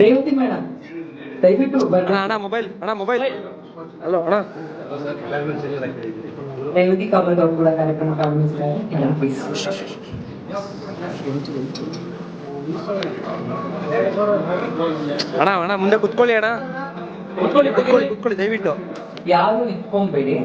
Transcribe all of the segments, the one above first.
Revathi madam ದಯವಿಟ್ಟು ಅಣ್ಣ mobile ಅಣ್ಣ ಮೊಬೈಲ್. ಹಲೋ ಅಣ್ಣ. ರೇವತಿ ಕಮಲ್ ಅವರು ಕೂಡ ಕಾರ್ಯಕ್ರಮಕ್ಕೆ ಆಗಮಿಸಿದ್ದಾರೆ ಮೇಡಮ್ ಪ್ಲೀಸ್ ಅಣ್ಣ ಅಣ್ಣ ಮುಂದೆ ಕುತ್ಕೊಳ್ಳಿ ಅಣ್ಣ. ಕುತ್ಕೊಳ್ಳಿ. ಕುತ್ಕೊಳ್ಳಿ ಕುತ್ಕೊಳ್ಳಿ ದಯವಿಟ್ಟು. ಯಾರು ಇಟ್ಕೊಂಬೇಡಿ?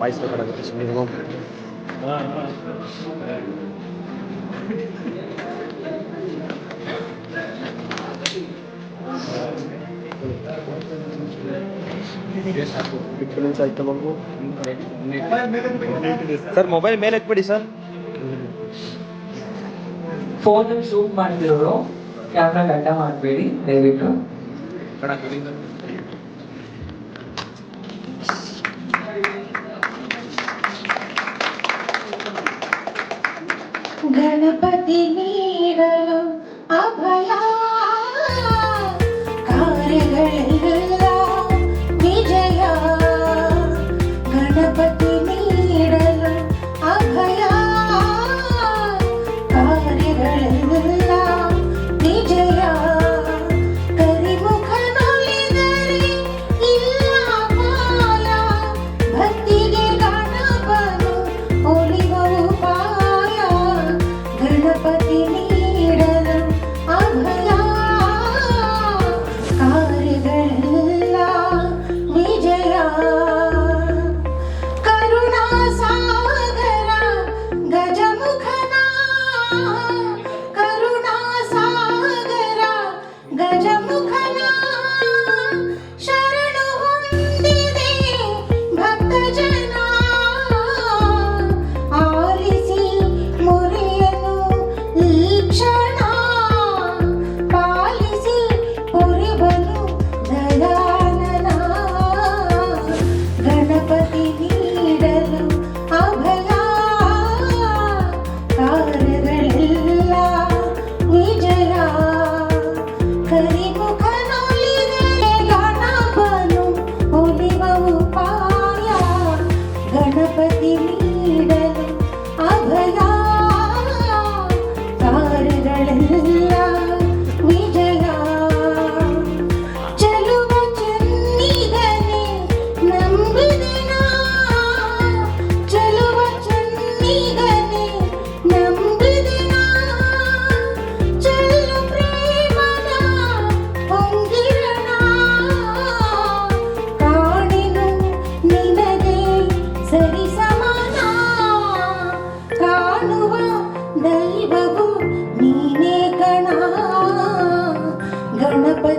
ವಾಯ್ಸ್ ಬೇಕಾಗುತ್ತೆ ಸುಮ್ಮನೆ ಸರ್ ಮೊಬೈಲ್ ಮೇಲೆ ಎತ್ಬಿಡಿ ಸರ್. ಫೋನ್ ಶೂಟ್ ಮಾಡ್ತಿರೋರು ಕ್ಯಾಮ್ರಾ ಗಡ್ಡ ಮಾಡಬೇಡಿ ದಯವಿಟ್ಟು. ಗಣಪತಿ गज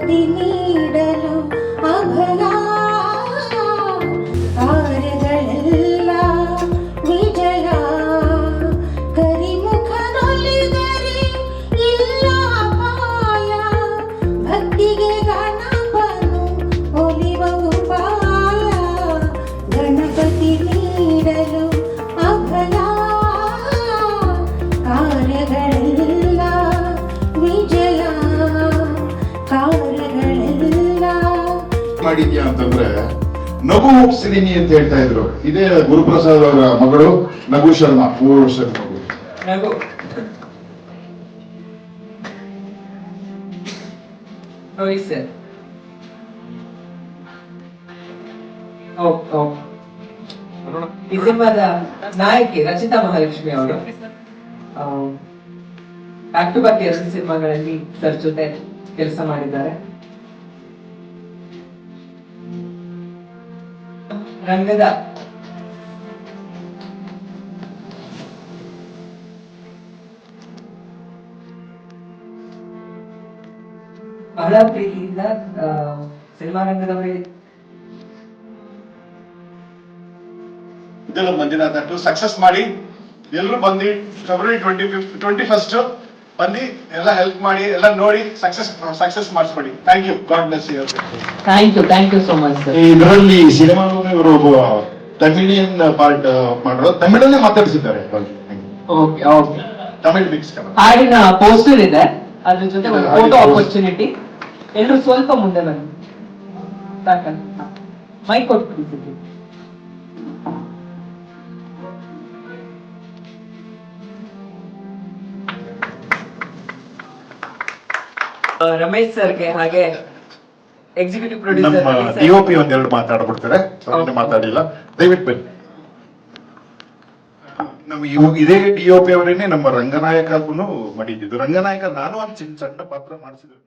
দিলি ಮಾಡಿದ್ಯಾ ಅಂತಂದ್ರೆ, ನಗು ಹೋಗ್ಸಿದೀನಿ ಅಂತ ಹೇಳ್ತಾ ಇದ್ರು. ಇದೇ ಗುರುಪ್ರಸಾದ್ ಅವರ ಮಗಳು ನಗು ಶರ್ಮಾ, ಮೂರು ವರ್ಷದ ಮಗು. ಸಿನಿಮಾದ ನಾಯಕಿ ರಚಿತಾ ಮಹಾಲಕ್ಷ್ಮಿ ಅವರು ಬ್ಯಾಕ್ ಟು ಬ್ಯಾಕ್ ಎರಡು ಸಿನಿಮಾಗಳಲ್ಲಿ ಸರ್ ಜೊತೆ ಕೆಲಸ ಮಾಡಿದ್ದಾರೆ. ರಂಗದ ಬಹಳ ಪ್ರೀತಿಯಿಂದ ಸಿನಿಮಾ ರಂಗದವರೇ. ಮಂಜುನಾಥ್ ಸಕ್ಸಸ್ ಮಾಡಿ. ಎಲ್ಲರೂ ಬಂದಿ February twenty fifth twenty first ಬಂದು ಎಲ್ಲ ಹೆಲ್ಪ್ ಮಾಡಿ ಎಲ್ಲ ನೋಡಿ success success ಮಾಡಿಸ್ಕೊಡಿ thank you God bless you thank you thank you so much sir ಇದರಲ್ಲಿ ಸಿನಿಮಾ ಇವರು ತಮಿಳಿಯನ್ ಪಾರ್ಟ್ ಮಾಡಿರೋ. ತಮಿಳಲ್ಲೇ ಮಾತಾಡಿಸಿದ್ದಾರೆ. ಓಕೆ ಓಕೆ ತಮಿಳ್ ಮಿಕ್ಸ್ ಹಾಡಿನ ಪೋಸ್ಟರ್ ಇದೆ. ಅದ್ರ ಜೊತೆ ಒಂದು ಫೋಟೋ ಆಪರ್ಚುನಿಟಿ ಎಲ್ಲರೂ ಸ್ವಲ್ಪ ಮುಂದೆ ಬನ್ನಿ. ಸಾಕಲ್ಲ. ಮೈಕ್ ಕೊಟ್ಬಿಡಿ ರಮೇಶ್ ಸರ್ಗೆ ಹಾಗೆ ಎಕ್ಸಿಕ್ಯೂಟಿವ್ ನಮ್ಮ ಪ್ರೊಡ್ಯೂಸರ್ ಡಿಒಪಿ ಎರಡು ಮಾತಾಡ್ಬಿಡ್ತಾರೆ. ಅವ್ರನ್ನ ಮಾತಾಡಿಲ್ಲ. ದಯವಿಟ್ಟು ಬನ್ನಿ. ನಮ್ಮ ಇವಾಗ ಇದೇ ಡಿಒಪಿ ಅವರೇನೆ ನಮ್ಮ ರಂಗನಾಯಕಗೂ ಮಾಡಿದ್ದು ರಂಗನಾಯಕ ನಾನು ಒಂದು ಚಿಕ್ಕ ಸಣ್ಣ ಪಾತ್ರ ಮಾಡಿಸಿದ್ರು.